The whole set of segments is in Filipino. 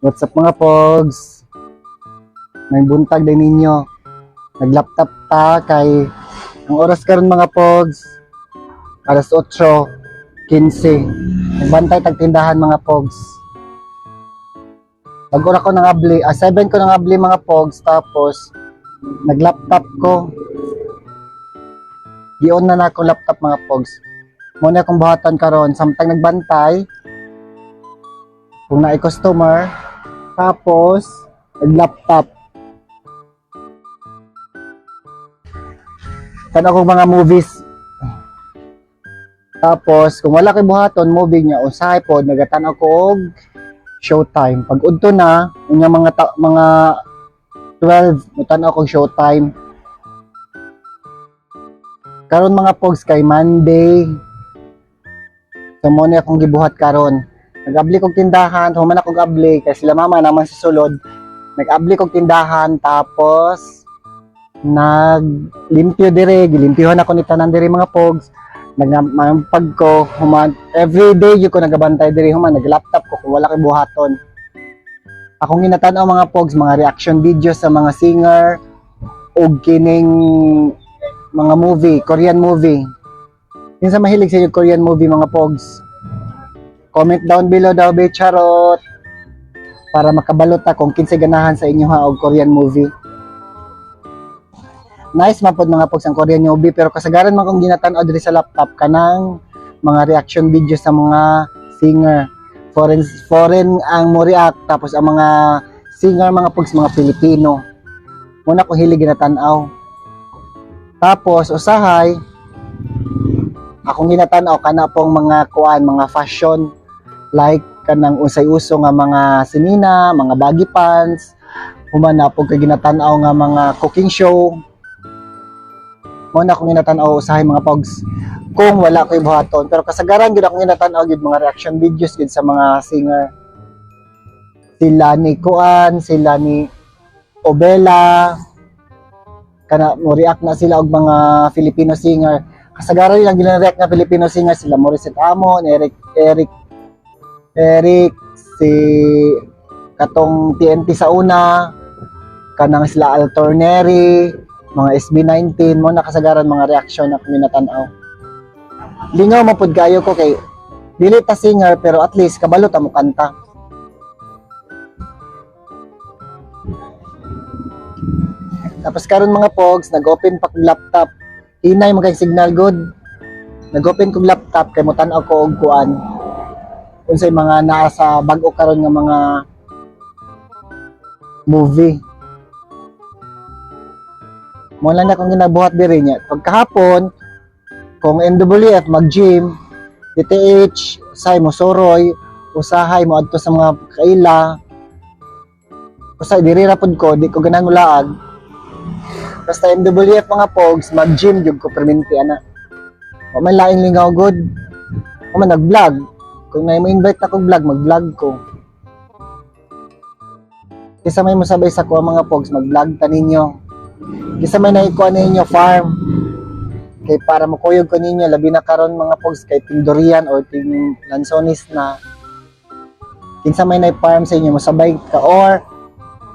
What's up mga pogs? May buntag din ninyo. Nag-laptop ta kay ang oras karon mga pogs alas 8:15. Nagbantay tag tindahan mga pogs. Bagura ko nang abli, ah, 7 ko nang abli mga pogs tapos nag-laptop ko. Gion na na akong laptop mga pogs. Muna akong buhatan karon samtang nagbantay kung na customer tapos nag-laptop kan akong mga movies? Tapos kung wala kay buhaton movie niya usahay pod nagatan ako og showtime. Pag udto na unya mga ta- mga 12 mutan ako og showtime. Karon mga pogs kay Monday. So mo ni akong gibuhat karon nag-abli kog tindahan human ako abli kay sila mama naman sa sulod nag-abli kog tindahan tapos naglimpyo dire gilimpyuhan ako ni tanan dire mga pogs. Nagmampag ko human every day gyud ko nagabantay dire human nag-laptop ko kung wala kay buhaton. Akong ginatan-aw mga pogs mga reaction videos sa mga singer og kining mga movie Korean movie. Yun sa mahilig sa Korean movie mga pogs comment down below daw be charot. Para makabalot ta kung kinsa ganahan sa inyo ha og Korean movie. Nice man pod mga pogs ang Korean movie pero kasagaran man kong ginatan-aw diri sa laptop kanang mga reaction video sa mga singer. Foreign foreign ang mo react tapos ang mga singer mga pogs mga Pilipino. Muna ko hilig ginatan-aw. Tapos usahay akong ginatan-aw kana pong mga kuan mga fashion like kanang usay uso nga mga sinina, mga baggy pants, human na po kay ginatan-aw nga mga cooking show. Mo na akong ginatan-aw usahay mga pogs kung wala ko'y buhaton. Pero kasagaran gyud akong ginatan-aw gyud mga reaction videos gyud sa mga singer. Sila ni Kuan, sila ni Obela, kana mo react na sila og mga Filipino singer. Kasagaran lang gina-react nga Filipino singer sila Morissette Amon, Eric Eric Eric, si katong TNT sa una, kanang sila Alternary, mga SB19, mo nakasagaran mga reaksyon na minatanaw. Lingaw man pud kayo ko kay dili ta singer pero at least kabalo ta mo kanta. Tapos karon mga pogs, nag-open pa kong laptop. Hinay mo kay signal good. Nag-open kong laptop kay mo tan-aw ko og kuan unsay mga naa sa bag-o karon nga mga movie. Mo lang na akong ginabuhat diri niya. Pagkahapon, kung NWF mag-gym, DTH, usay mo soroy, usahay mo adto sa mga kaila. Usay diri ra pud ko, di ko ganang ulaag. Basta NWF mga pogs, mag-gym jud ko perminti ana. Wa man laing lingaw good. Wa man nag-vlog, kung may mo-invite ako vlog, mag-vlog ko. Kisa may musabay sa ko mga pogs, mag-vlog ta ninyo. Kisa may naikuha ninyo farm. Kay para makuyog ko ninyo, labi na karon mga pogs, kay ting durian or ting lansonis na. Kinsa may na-farm sa inyo, musabay ka or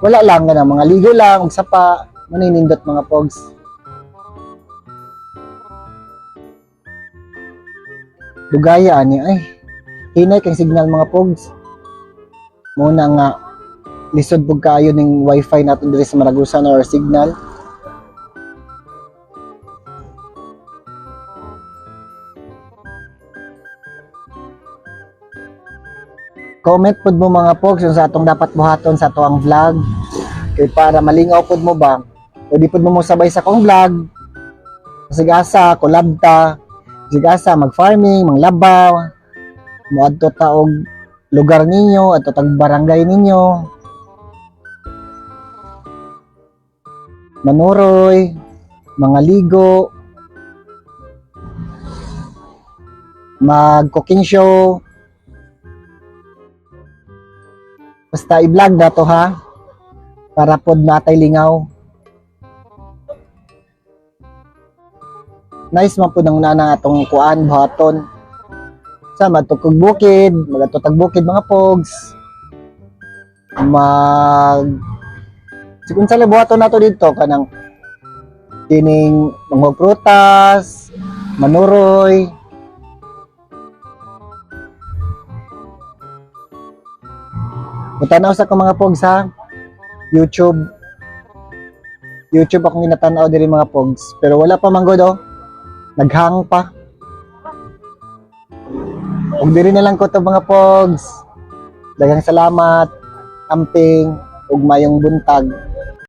wala lang na mga ligo lang, ug sapa, maninindot mga pogs. Dugaya ani ay hinay kay signal mga pogs. Muna nga lisod pug kaayo ning wifi natin diri sa Maragusan or signal. Comment pod mo mga pogs sa atong dapat buhaton sa atong vlog. Kay para malingaw pod mo ba? Pwede pod mo mo sabay sa akong vlog. Sigasa collab ta sigasa mag farming manglabaw moadto ta og lugar ninyo at tag barangay ninyo. Manuroy mga ligo. Mag cooking show basta i-vlog na ha? Para pod natay lingaw. Nice man po nang unana atong kuan buhaton sa matugkog bukid, magatutag bukid mga pogs. mag Sigun sa libuhaton nato dito kanang kining mga prutas, manuroy, Mutanaw sa ko mga pogs ha. YouTube. YouTube akong ginatanaw diri mga pogs. Pero wala pa manggod oh. Naghang pa. Ug diri na lang ko to mga pogs. Daghang salamat. Amping ug mayong buntag.